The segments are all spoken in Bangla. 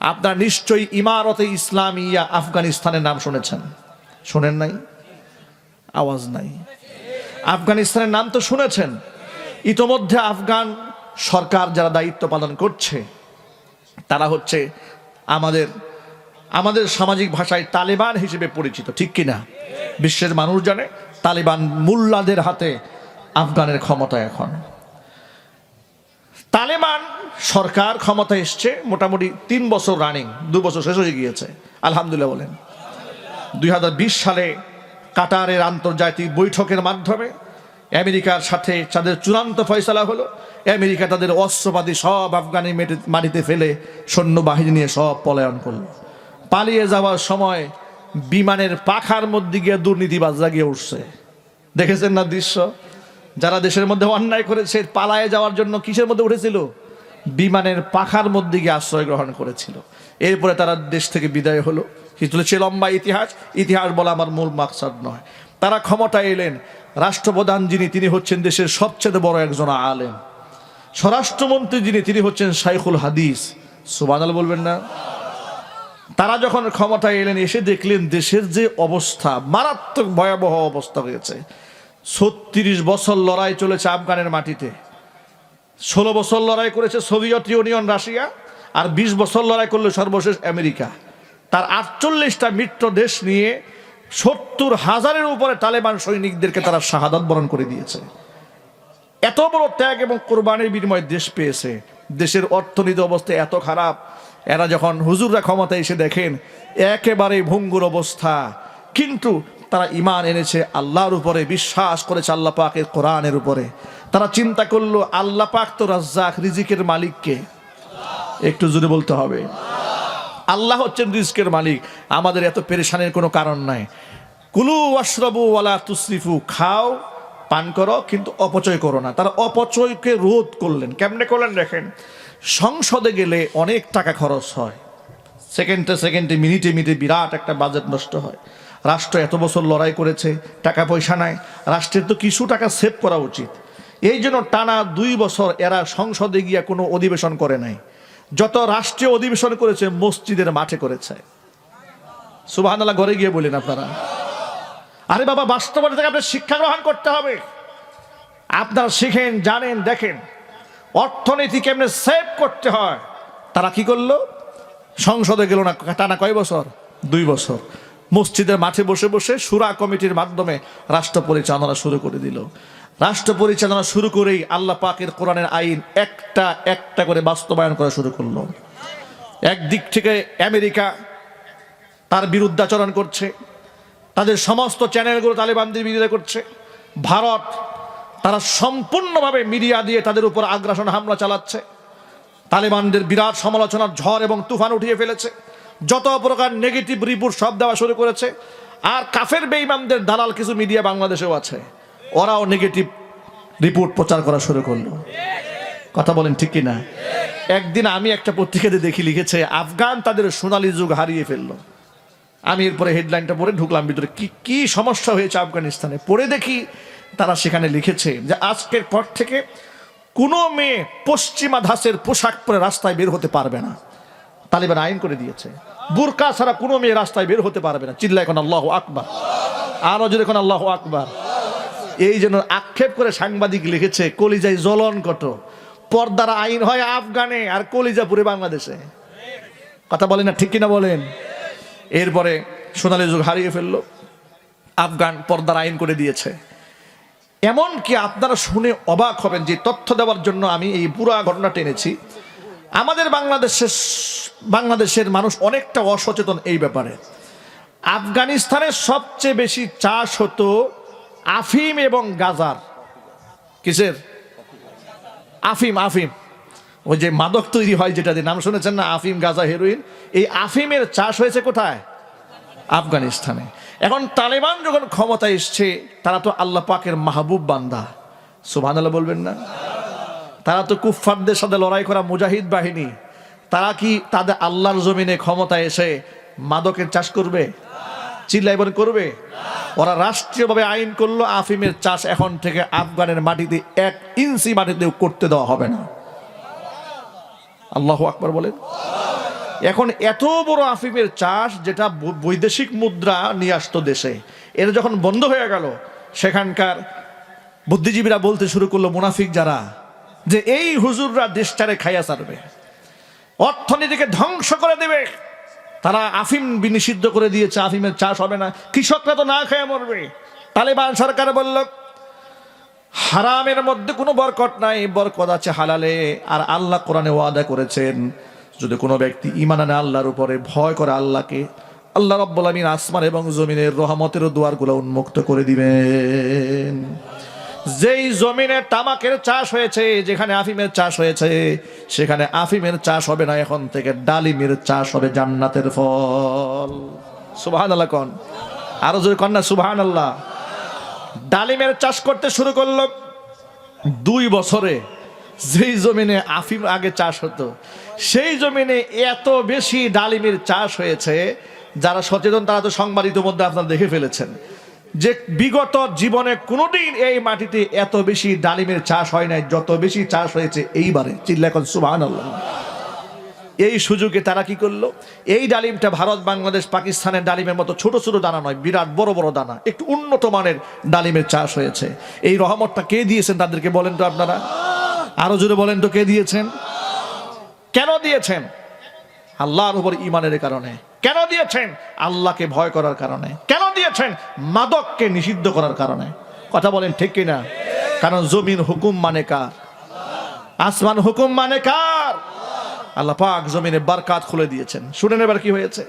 আপনার নিশ্চয়ই ইমারতে ইসলামিয়া আফগানিস্তানের নাম শুনেছেন। শোনেন নাই? আওয়াজ নাই। আফগানিস্তানের নাম তো শুনেছেন। ইতোমধ্যে আফগান সরকার যারা দায়িত্ব পালন করছে, তারা হচ্ছে আমাদের আমাদের সামাজিক ভাষায় তালেবান হিসেবে পরিচিত, ঠিক কিনা? বিশ্বের মানুষ জানে, তালেবান মুল্লাদের হাতে আফগানের ক্ষমতা এখন। তালেবান সরকার ক্ষমতা এসছে, মোটামুটি তিন বছর রানিং দু বছর শেষ হয়ে গিয়েছে। আলহামদুলিল্লাহ বলেন। দুই হাজার বিশ সালে কাটারের আন্তর্জাতিক বৈঠকের মাধ্যমে আমেরিকার সাথে তাদের চূড়ান্ত ফয়সলা হলো। আমেরিকা তাদের অস্ত্রপাতি সব আফগানি মেটে- মাটিতে ফেলে সৈন্যবাহিনী নিয়ে সব পলায়ন করল। পালিয়ে যাওয়ার সময় বিমানের পাখার মধ্যে গিয়ে দুর্নীতিবাজরা গিয়ে উঠছে। দেখেছেন না দৃশ্য? যারা দেশের মধ্যে অন্যায় করেছে, পালায়ে যাওয়ার জন্য কিসের মধ্যে উঠেছিল? বিমানের পাখার মধ্যে গিয়ে আশ্রয় গ্রহণ করেছিল। এরপরে তারা দেশ থেকে বিদায় হলো। কিন্তু সে লম্বা ইতিহাস? ইতিহাস বলা আমার মূল মাকসাদ নয়। তারা ক্ষমতায় এলেন। রাষ্ট্রপ্রধান যিনি, তিনি হচ্ছেন দেশের সবচেয়ে বড় একজন আলেম। স্বরাষ্ট্রমন্ত্রী যিনি, তিনি হচ্ছেন শাইখুল হাদিস। সুবানাল বলবেন না? তারা যখন ক্ষমতায় এলেন, এসে দেখলেন দেশের যে অবস্থা, মারাত্মক ভয়াবহ অবস্থা হয়েছে। ছত্রিশ বছর লড়াই চলেছে আফগানের মাটিতে। ষোলো বছর লড়াই করেছে সোভিয়েত ইউনিয়ন রাশিয়া আর বিশ বছর লড়াই করল সর্বশেষ আমেরিকা। তার আটচল্লিশটা মিত্র দেশ নিয়ে সত্তর হাজারের উপরে তালেবান সৈনিকদেরকে তারা শাহাদাত বরণ করে দিয়েছে। এত বড় ত্যাগ এবং কোরবানির বিনিময়ে দেশ পেয়েছে। দেশের অর্থনীতি অবস্থা এত খারাপ। এরা যখন হুজুররা ক্ষমতায় এসে দেখেন একেবারে ভঙ্গুর অবস্থা। কিন্তু তারা ইমান এনেছে, আল্লাহর উপরে বিশ্বাস করেছে আল্লাহ পাকের কোরআনের উপরে। তারা চিন্তা করল, আল্লাহ পাক তো রাজ্জাক, রিজিকের মালিককে। একটু জোরে বলতে হবে। আল্লাহ হচ্ছেন রিস্কের মালিক। আমাদের এত পেরেশানের কোনো কারণ নাই। কুলু অশ্রবু ওয়ালা তুসরিফু, খাও, পান করো, কিন্তু অপচয় করো না। তারা অপচয়কে রোধ করলেন। কেমনে করলেন দেখেন? সংসদে গেলে অনেক টাকা খরচ হয়। সেকেন্ডে সেকেন্ডে, মিনিটে মিনিটে বিরাট একটা বাজেট নষ্ট হয়। রাষ্ট্র এত বছর লড়াই করেছে, টাকা পয়সা নাই, রাষ্ট্রের তো কিছু টাকা সেভ করা উচিত। এই জন্য টানা দুই বছর এরা সংসদে গিয়া কোনো অধিবেশন করে নাই। যত রাষ্ট্রীয় অধিবেশন করেছে, মসজিদের মাঠে করেছে। সুবাহান্লাহ ঘরে গিয়ে বলেন আপনারা। আরে বাবা, বাস্তবতা থেকে আপনার শিক্ষা গ্রহণ করতে হবে। আপনারা শিখেন, জানেন, দেখেন। অর্থনীতি কেমনে সেভ করতে হয়? তারা কি করল? সংসদে গেল না, টানা কয় বছর? দুই বছর। মসজিদের মাঠে বসে বসে সুরা কমিটির মাধ্যমে রাষ্ট্র পরিচালনা শুরু করে দিল। রাষ্ট্র পরিচালনা শুরু করেই আল্লাহ পাকের কোরআনের আইন একটা একটা করে বাস্তবায়ন করা শুরু করল। একদিক থেকে আমেরিকা তার বিরুদ্ধাচরণ করছে, তাদের সমস্ত চ্যানেলগুলো তালেবানদের বিরোধিতা করছে, ভারত তারা সম্পূর্ণভাবে মিডিয়া দিয়ে তাদের উপর আগ্রাসন হামলা চালাচ্ছে, তালেবানদের বিরাট সমালোচনার ঝড় এবং তুফান উঠিয়ে ফেলেছে। যত প্রকার নেগেটিভ রিপোর্ট সব দেওয়া শুরু করেছে, আর কাফের বেইমানদের দালাল কিছু মিডিয়া বাংলাদেশেও আছে। ওরাও নেগেটিভ রিপোর্ট প্রচার করা শুরু করল। কথা বলেন ঠিক কিনা? একদিন আমি একটা পত্রিকাতে দেখি লিখেছে, আফগান তাদের সোনালি যুগ হারিয়ে ফেলল। আমি এরপরে হেডলাইনটা পড়ে ঢুকলাম, ভিতরে কি কি সমস্যা হয়েছে আফগানিস্তানে? পড়ে দেখি তারা সেখানে লিখেছে যে, আজকের পর থেকে কোনো মেয়ে পশ্চিমা ধাসের পোশাক পরে রাস্তায় বের হতে পারবে না। তালিবান আইন করে দিয়েছে। বুরকা ছাড়া কোনো মেয়ে রাস্তায় বের হতে পারবে না। চিল্লা এখন আল্লাহ আকবার। আরও যদি এখন আল্লাহ আকবার। এই জন্য আক্ষেপ করে সাংবাদিক লিখেছে, কলিজায় জ্বলন কত। পর্দার আইন হয় আফগানে আর কলিজাপুরে বাংলাদেশে। কথা বলেন না, ঠিক কিনা বলেন? এরপরে সোনালি যুগ হারিয়ে ফেলল। আফগান পর্দার আইন করে দিয়েছে। এমন কি আপনারা শুনে অবাক হবেন যে তথ্য দেওয়ার জন্য আমি এই পুরো ঘটনা টেনেছি। আমাদের বাংলাদেশের বাংলাদেশের মানুষ অনেকটা অসচেতন এই ব্যাপারে। আফগানিস্তানের সবচেয়ে বেশি চাষ হতো আফিম এবং গাজার। কিসের? আফিম আফিম। ওই যে মাদক তৈরি হয় যেটা দিয়ে, নাম শুনেছেন না? আফিম, গাজা, হেরোইন। এই আফিমের চাষ হয়েছে কোথায়? আফগানিস্তানে। এখন তালেবান যখন ক্ষমতা এসছে, তারা তো আল্লাহ পাকের মাহবুব বান্দা। সুবহান আল্লাহ বলবেন না? তারা তো কুফফারদের সাথে লড়াই করা মুজাহিদ বাহিনী। তারা কি তাদের আল্লাহর জমিনে ক্ষমতা এসে মাদকের চাষ করবে? চিল্লাই বলে করবে? ওরা রাষ্ট্রীয়ভাবে আইন করল, আফিমের চাষ এখন থেকে আফগানের মাটিতে এক ইঞ্চি মাটিতেও করতে দেওয়া হবে না। আল্লাহ আকবর বলেন। এখন এত বড় আফিমের চাষ যেটা বৈদেশিক মুদ্রা নিয়ে আসতো দেশে, এটা যখন বন্ধ হয়ে গেল, সেখানকার বুদ্ধিজীবীরা বলতে শুরু করল, মুনাফিক যারা যে এই হুজুররা দেশটারে খাইয়া ছাড়বে, অর্থনীতিকে ধ্বংস করে দেবে। তারা আফিম নিষিদ্ধ করে দিয়েছে, আফিমের চাষ হবে না, কৃষকরা তো না খেয়ে মরবে। তালেবান সরকার বলল, হারামের মধ্যে কোনো বরকত নাই, বরকত আছে হালালে, আর আল্লাহ কোরআনে ওয়াদা করেছেন, যদি কোনো ব্যক্তি ইমান আনে আল্লাহর উপরে, ভয় করে আল্লাহকে, আল্লাহ রব্বুল আমিন আসমান এবং জমিনের রহমতের দুয়ারগুলো উন্মুক্ত করে দিবেন। যেই জমিনে তামাকের চাষ হয়েছে, যেখানে আফিমের চাষ হয়েছে, সেখানে আফিমের চাষ হবে না, এখন থেকে ডালিমের চাষ হবে জান্নাতের ফল। সুবাহান আল্লাহ কন? আরও যদি কন্যা সুবাহান আল্লাহ ডালিমের চাষ করতে শুরু করল দুই বছরে। যেই জমিনে আফিম আগে চাষ হতো, সেই জমিনে এত বেশি ডালিমের চাষ হয়েছে, যারা সচেতন তারা তো সংবাদ ইতিমধ্যে আপনারা দেখে ফেলেছেন। যে বিগত জীবনে কোনোদিন এই মাটিতে এত বেশি ডালিমের চাষ হয় নাই, যত বেশি চাষ হয়েছে এইবারে চিল্লা এখন সুবাহান এই সুযোগে তারা কি করল? এই ডালিমটা ভারত, বাংলাদেশ, পাকিস্তানের ডালিমের মতো ছোট ছোট দানা নয়, বিরাট বড় বড় দানা, একটু উন্নত মানের ডালিমের চাষ হয়েছে। এই রহমতটা কে দিয়েছেন তাদেরকে বলেন তো আপনারা? আরও জোরে বলেন তো কে দিয়েছেন? কেন দিয়েছেন? আল্লাহর উপর ইমানের কারণে। কেন দিয়েছেন? আল্লাহকে ভয় করার কারণে। কেন দিয়েছেন? মাদককে নিষিদ্ধ করার কারণে। কথা বলেন ঠিক কিনা? কারণ জমিন হুকুম মানে কার? আসমান হুকুম মানে কার? আল্লাহ পাক জমিনে বারকাত খুলে দিয়েছেন। শুনেন এবার কি হয়েছে?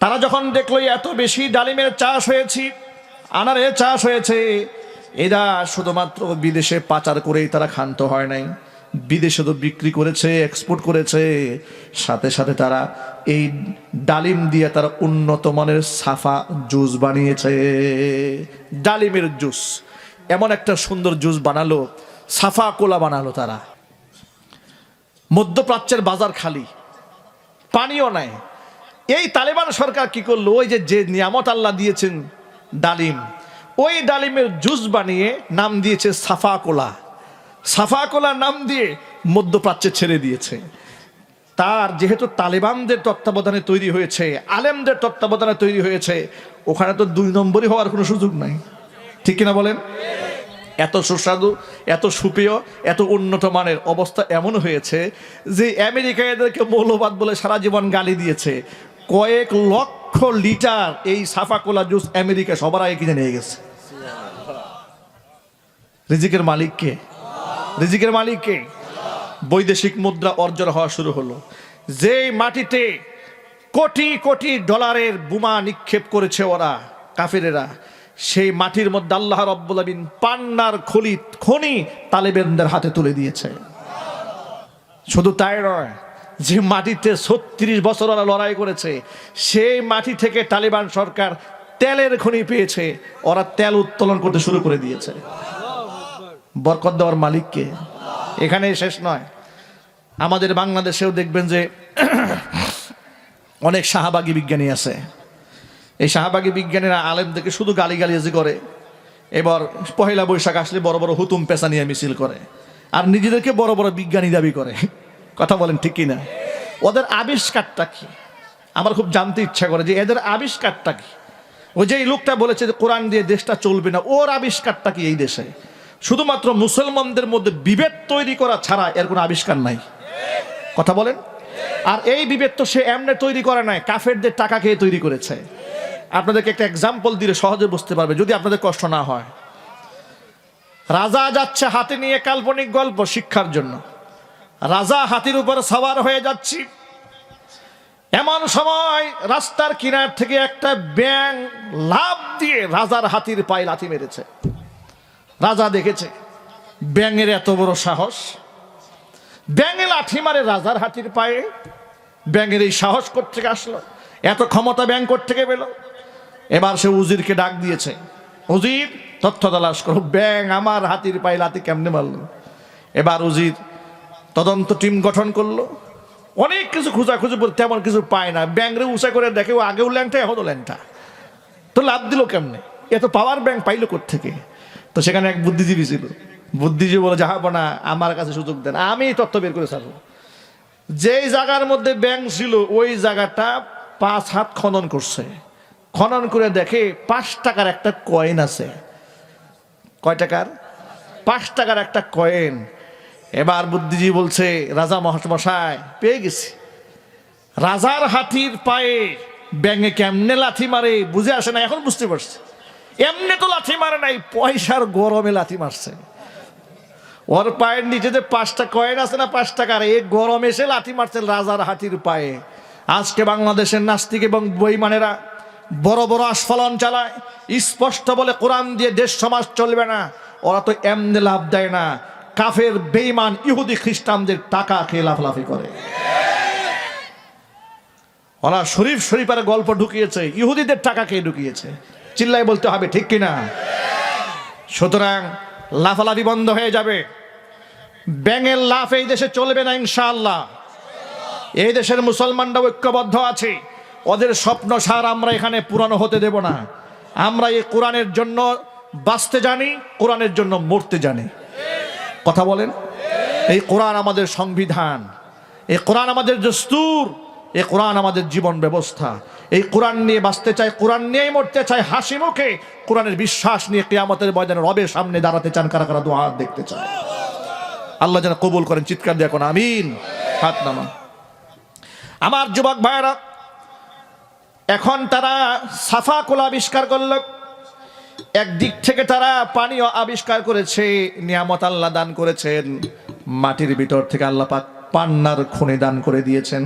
তারা যখন দেখল, এত বেশি ডালিমের চাষ হয়েছে, আনারে চাষ হয়েছে। এরা শুধুমাত্র বিদেশে পাচার করেই তারা ক্ষান্ত হয় নাই। বিদেশে তো বিক্রি করেছে এক্সপোর্ট করেছে। সাথে সাথে তারা এই ডালিম দিয়ে তারা উন্নত মানের সাফা জুস বানিয়েছে। ডালিমের জুস, এমন একটা সুন্দর জুস বানালো, সাফা কোলা বানালো তারা। মধ্যপ্রাচ্যের বাজার খালি, পানিও নাই। এই তালেবান সরকার কি করল? ওই যে যে নিয়ামত আল্লাহ দিয়েছেন ডালিম, ওই ডালিমের জুস বানিয়ে নাম দিয়েছে সাফা কোলা। সাফা কোলা নাম দিয়ে মধ্যপ্রাচ্যে ছেড়ে দিয়েছে। তার যেহেতু তালেবানদের তত্ত্বাবধানে তৈরি হয়েছে, আলেমদের তত্ত্বাবধানে তৈরি হয়েছে, ওখানে তো দুই নম্বরই হওয়ার কোনো সুযোগ নাই। ঠিক কিনা বলেন? এত সুস্বাদু, এত সুপেয় এত উন্নত মানের অবস্থা এমন হয়েছে যে আমেরিকা এদেরকে মৌলবাদ বলে সারা জীবন গালি দিয়েছে। কয়েক লক্ষ লিটার এই সাফা কোলা জুস আমেরিকা সবার আগে কিনে নিয়ে গেছে। রিজিকের মালিককে রিজিকের মালিককে বৈদেশিক মুদ্রা অর্জন হওয়া শুরু হলো। যেই মাটিতে কোটি কোটি ডলারের বোমা নিক্ষেপ করেছে ওরা, কাফিরেরা, সেই মাটির মধ্যে আল্লাহ রব্বুল পান্নার খলি, খনি তালেবেনদের হাতে তুলে দিয়েছে। শুধু তাই নয়, যে মাটিতে ছত্রিশ বছর ওরা লড়াই করেছে, সেই মাটি থেকে তালিবান সরকার তেলের খনি পেয়েছে, ওরা তেল উত্তোলন করতে শুরু করে দিয়েছে। বরকত দেওয়ার মালিককে এখানে শেষ নয়। আমাদের বাংলাদেশেও দেখবেন যে অনেক শাহবাগী বিজ্ঞানী আছে। এই শাহবাগী বিজ্ঞানীরা আলেমদেরকে শুধু গালি গালিয়াজি করে। এবার পহেলা বৈশাখ আসলে বড় বড় হুতুম পেশা নিয়ে মিছিল করে। আর নিজেদেরকে বড় বড় বিজ্ঞানী দাবি করে। কথা বলেন ঠিক কিনা? ওদের আবিষ্কারটা কি? আমার খুব জানতে ইচ্ছা করে যে এদের আবিষ্কারটা কি? ওই যে এই লোকটা বলেছে যে কোরআন দিয়ে দেশটা চলবে না, ওর আবিষ্কারটা কি এই দেশে? শুধুমাত্র মুসলমানদের মধ্যে বিভেদ তৈরি করা ছাড়া এর কোনো আবিষ্কার নাই। কথা বলেন? আর এই বিভেদ তো সে এমনে তৈরি করে নাই, কাফেরদের টাকা খেয়ে তৈরি করেছে। আপনাদেরকে একটা এক্সাম্পল দিলে সহজে বুঝতে পারবে, যদি আপনাদের কষ্ট না হয়। রাজা যাচ্ছে হাতে নিয়ে কাল্পনিক গল্প শিক্ষার জন্য। রাজা হাতির উপর সওয়ার হয়ে যাচ্ছি। এমন সময় রাস্তার কিনার থেকে একটা ব্যাং লাভ দিয়ে রাজার হাতির পায়ে লাথি মেরেছে। রাজা দেখেছে। ব্যাঙের এত বড় সাহস। ব্যাঙে লাঠি মারে রাজার হাতির পায়ে। ব্যাঙের এই সাহস থেকে আসলো? এত ক্ষমতা ব্যাং থেকে পেল? এবার সে উজিরকে ডাক দিয়েছে। উজির, তথ্য তালাশ করো ব্যাং আমার হাতির পায়ে লাথি কেমনে মারলো? এবার উজির তদন্ত টিম গঠন করল। অনেক কিছু খোঁজাখুঁজি করে তেমন কিছু পায় না। ব্যাংরে উঁচা করে দেখে ও আগেও ল্যাংটা এখনও ল্যাংটা। তো লাভ দিল কেমনে? এত পাওয়ার ব্যাংক পাইলো থেকে তো সেখানে এক বুদ্ধিজীবী ছিল। বুদ্ধিজীবী বলে যাহাবো না আমার কাছে সুযোগ দেন। আমি তথ্য বের করে ছাড়বো। যেই জায়গার মধ্যে ব্যাংক ছিল, ওই জায়গাটা পাঁচ হাত খনন করছে। খনন করে দেখে পাঁচ টাকার একটা কয়েন আছে। কয় টাকার? পাঁচ টাকার একটা কয়েন। এবার বুদ্ধিজী বলছে, রাজা মহাশমশাই পেয়ে গেছি। রাজার হাতির পায়ে ব্যাঙে কেমনে লাথি মারে, বুঝে আসে না, এখন বুঝতে পারছি। এমনি তো লাথি মারে নাই, পয়সার গরমে লাথি মারছে। ওর পায়ের নিচে যে পাঁচটা কয়েন আছে না পাঁচ টাকার এই গরম এসে লাথি মারছে রাজার হাতির পায়ে। আজকে বাংলাদেশের নাস্তিক এবং বইমানেরা বড় বড় আস্ফলন চালায়, স্পষ্ট বলে কোরআন দিয়ে দেশ সমাজ চলবে না। ওরা তো এমনি লাভ দেয় না। কাফের বেইমান ইহুদি, খ্রিস্টানদের টাকা খেয়ে লাফলাফি করে। ওরা শরীফ শরীফের গল্প ঢুকিয়েছে, ইহুদিদের টাকা খেয়ে ঢুকিয়েছে। চিল্লাই বলতে হবে, ঠিক কিনা? সুতরাং লাফালাফি বন্ধ হয়ে যাবে। ব্যাঙের লাফ এই দেশে চলবে না, ইনশাআল্লাহ। এই দেশের মুসলমানরা ঐক্যবদ্ধ আছে। ওদের স্বপ্ন সার আমরা এখানে পুরানো হতে দেব না। আমরা এই কোরআনের জন্য বাঁচতে জানি, কোরআনের জন্য মরতে জানি। কথা বলেন? এই কোরআন আমাদের সংবিধান। এই কোরআন আমাদের দস্তুর। এই কোরআন আমাদের জীবন ব্যবস্থা। এই কোরআন নিয়ে বাঁচতে চাই, কোরআন নিয়েই মরতে চাই, হাসি মুখে কোরআনের বিশ্বাস নিয়ে কেয়ামতের ময়দানে রবের সামনে দাঁড়াতে চান, কারা কারা দোয়া দেখতে চায় আল্লাহ যেন কবুল করেন, চিৎকার দিয়ে এখন আমিন। হাত নামা আমার যুবক ভাইয়েরা, এখন তারা সাফা কোলা আবিষ্কার করল। একদিক থেকে তারা পানীয় আবিষ্কার করেছে, নিয়ামত আল্লাহ দান করেছেন, মাটির ভিতর থেকে আল্লাহ পান্নার খুনে দান করে দিয়েছেন।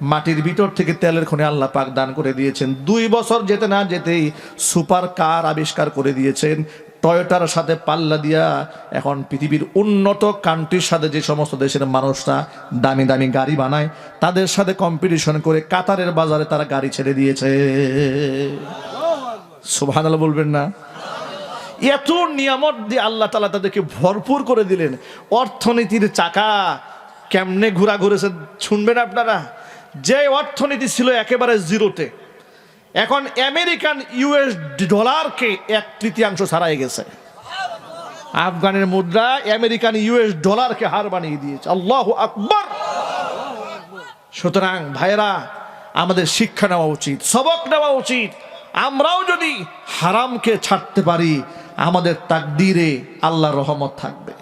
মাটির ভিতর থেকে তেলের খনি আল্লাহ পাক দান করে দিয়েছেন। দুই বছর যেতে না যেতেই সুপার কার আবিষ্কার করে দিয়েছেন। টয়োটার সাথে পাল্লা দিয়া এখন পৃথিবীর উন্নত কান্ট্রির সাথে যে সমস্ত দেশের মানুষরা দামি দামি গাড়ি বানায়, তাদের সাথে কম্পিটিশন করে কাতারের বাজারে তারা গাড়ি ছেড়ে দিয়েছে। সুবহানাল্লাহ বলবেন না। এত নিয়ামত দিয়ে আল্লাহ তালা তাদেরকে ভরপুর করে দিলেন। অর্থনীতির চাকা কেমনে ঘোরা ঘুরেছে শুনবেন আপনারা? যে অর্থনীতি ছিল একেবারে জিরোতে, এখন আমেরিকান ইউএস ডলারকে এক তৃতীয়াংশ ছাড়াই গেছে। আফগানের মুদ্রা আমেরিকান ইউএস ডলারকে হার বানিয়ে দিয়েছে। আল্লাহ আকবর! সুতরাং ভাইরা আমাদের শিক্ষা নেওয়া উচিত, সবক নেওয়া উচিত। আমরাও যদি হারামকে ছাড়তে পারি, আমাদের তাকদিরে আল্লাহ রহমত থাকবে।